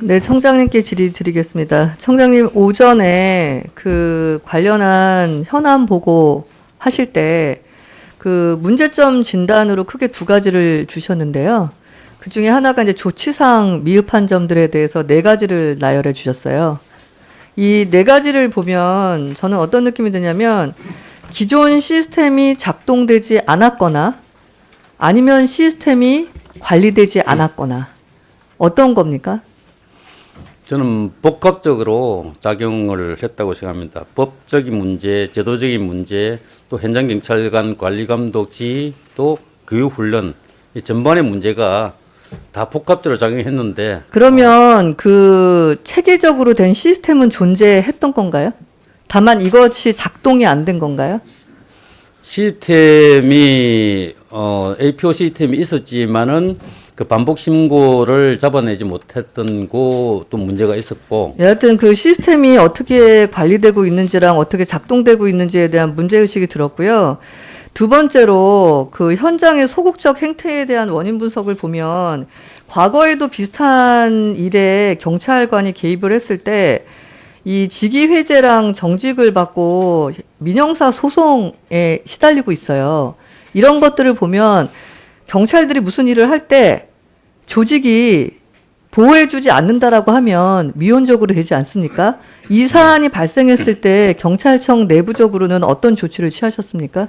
네, 청장님께 질의 드리겠습니다. 청장님 오전에 그 관련한 현안 보고 하실 때 그 문제점 진단으로 크게 두 가지를 주셨는데요. 그 중에 하나가 이제 조치상 미흡한 점들에 대해서 네 가지를 나열해 주셨어요. 이 네 가지를 보면 저는 어떤 느낌이 드냐면 기존 시스템이 작동되지 않았거나 아니면 시스템이 관리되지 않았거나 어떤 겁니까? 저는 복합적으로 작용을 했다고 생각합니다. 법적인 문제, 제도적인 문제, 또 현장 경찰관 관리 감독 지휘, 또 교육 훈련 이 전반의 문제가 다 복합적으로 작용했는데 그러면 그 체계적으로 된 시스템은 존재했던 건가요? 다만 이것이 작동이 안 된 건가요? 시스템이 어, APO 시스템이 있었지만은 그 반복 신고를 잡아내지 못했던 곳도 문제가 있었고 여하튼 그 시스템이 어떻게 관리되고 있는지랑 어떻게 작동되고 있는지에 대한 문제 의식이 들었고요. 두 번째로 그 현장의 소극적 행태에 대한 원인 분석을 보면 과거에도 비슷한 일에 경찰관이 개입을 했을 때 이 직위 회제랑 정직을 받고 민형사 소송에 시달리고 있어요. 이런 것들을 보면 경찰들이 무슨 일을 할 때 조직이 보호해주지 않는다라고 하면 미온적으로 되지 않습니까? 이 사안이 발생했을 때 경찰청 내부적으로는 어떤 조치를 취하셨습니까?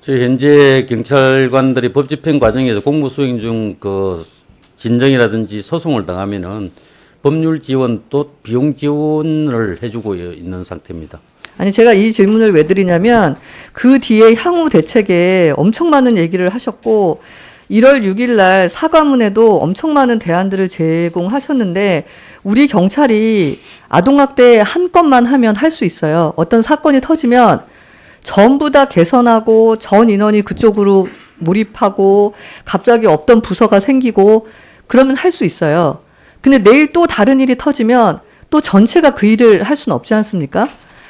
저희 현재 경찰관들이 법 집행 과정에서 공무 수행 중 그 진정이라든지 소송을 당하면은 법률 지원 또 비용 지원을 해주고 있는 상태입니다. 아니 제가 이 질문을 왜 드리냐면 그 뒤에 향후 대책에 엄청 많은 얘기를 하셨고 1월 6일 날 사과문에도 엄청 많은 대안들을 제공하셨는데 우리 경찰이 아동학대 한 건만 하면 할 수 있어요. 어떤 사건이 터지면 전부 다 개선하고 전 인원이 그쪽으로 몰입하고 갑자기 없던 부서가 생기고 그러면 할 수 있어요. 근데 내일 또 다른 일이 터지면 또 전체가 그 일을 할 수는 없지 않습니까?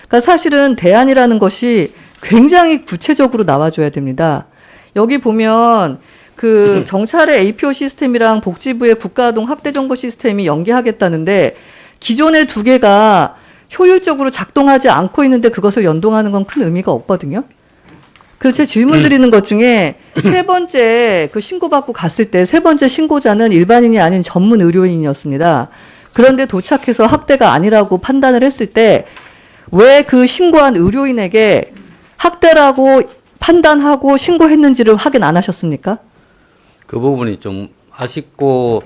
그러니까 사실은 대안이라는 것이 굉장히 구체적으로 나와줘야 됩니다. 여기 보면 그 경찰의 APO 시스템이랑 복지부의 국가아동 학대 정보 시스템이 연계하겠다는데 기존의 두 개가 효율적으로 작동하지 않고 있는데 그것을 연동하는 건 큰 의미가 없거든요. 그래서 제 질문 드리는 것 중에 세 번째 그 신고받고 갔을 때 세 번째 신고자는 일반인이 아닌 전문 의료인이었습니다. 그런데 도착해서 학대가 아니라고 판단을 했을 때 왜 그 신고한 의료인에게 학대라고 판단하고 신고했는지를 확인 안 하셨습니까? 그 부분이 좀 아쉽고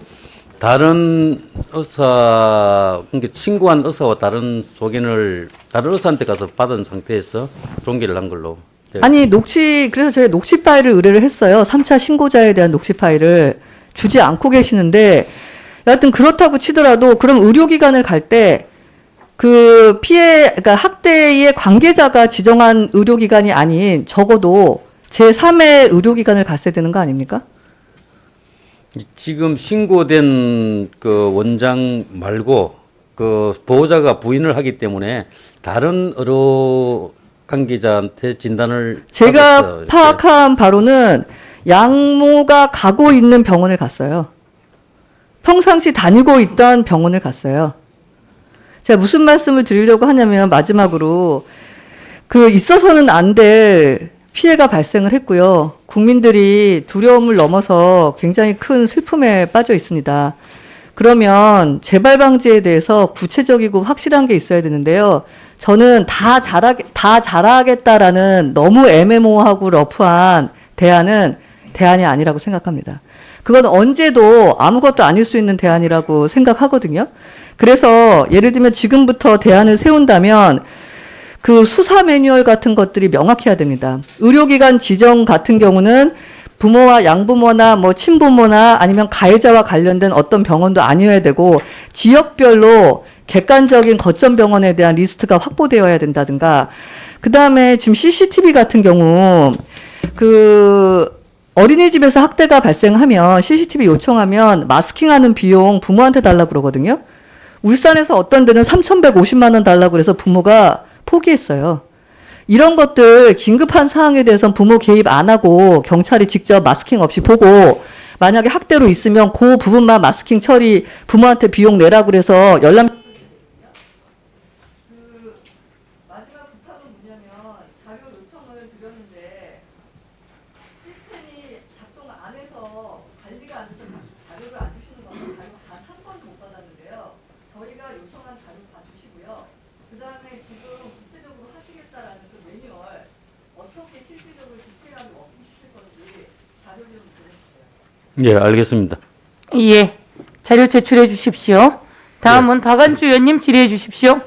다른 의사 그러니까 신고한 의사와 다른 소견을 다른 의사한테 가서 받은 상태에서 종결을 한 걸로 네. 아니 녹취 그래서 저희 녹취 파일을 의뢰를 했어요. 3차 신고자에 대한 녹취 파일을 주지 않고 계시는데 여하튼 그렇다고 치더라도 그럼 의료기관을 갈 때 그 피해 그러니까 학대의 관계자가 지정한 의료기관이 아닌 적어도 제3의 의료기관을 갔어야 되는 거 아닙니까? 지금 신고된 그 원장 말고 그 보호자가 부인을 하기 때문에 다른 의료 관계자한테 진단을 제가 받았어요. 파악한 바로는 양모가 가고 있는 병원을 갔어요. 평상시 다니고 있던 병원을 갔어요. 제가 무슨 말씀을 드리려고 하냐면 마지막으로 그 있어서는 안 될 피해가 발생을 했고요. 국민들이 두려움을 넘어서 굉장히 큰 슬픔에 빠져 있습니다. 그러면 재발 방지에 대해서 구체적이고 확실한 게 있어야 되는데요. 저는 다 잘하 다 잘하겠다라는 너무 애매모호하고 러프한 대안은 대안이 아니라고 생각합니다. 그건 언제도 아무것도 아닐 수 있는 대안이라고 생각하거든요. 그래서 예를 들면 지금부터 대안을 세운다면 그 수사 매뉴얼 같은 것들이 명확해야 됩니다. 의료기관 지정 같은 경우는 부모와 양부모나 뭐 친부모나 아니면 가해자와 관련된 어떤 병원도 아니어야 되고 지역별로 객관적인 거점 병원에 대한 리스트가 확보되어야 된다든가 그 다음에 지금 CCTV 같은 경우 그 어린이집에서 학대가 발생하면 CCTV 요청하면 마스킹하는 비용 부모한테 달라 그러거든요. 울산에서 어떤 데는 3,150만 원 달라고 그래서 부모가 포기했어요. 이런 것들 긴급한 사항에 대해선 부모 개입 안 하고 경찰이 직접 마스킹 없이 보고 만약에 학대로 있으면 그 부분만 마스킹 처리 부모한테 비용 내라 그래서 열람 예, 알겠습니다. 예. 자료 제출해 주십시오. 다음은 예. 박안주 의원님 질의해 주십시오.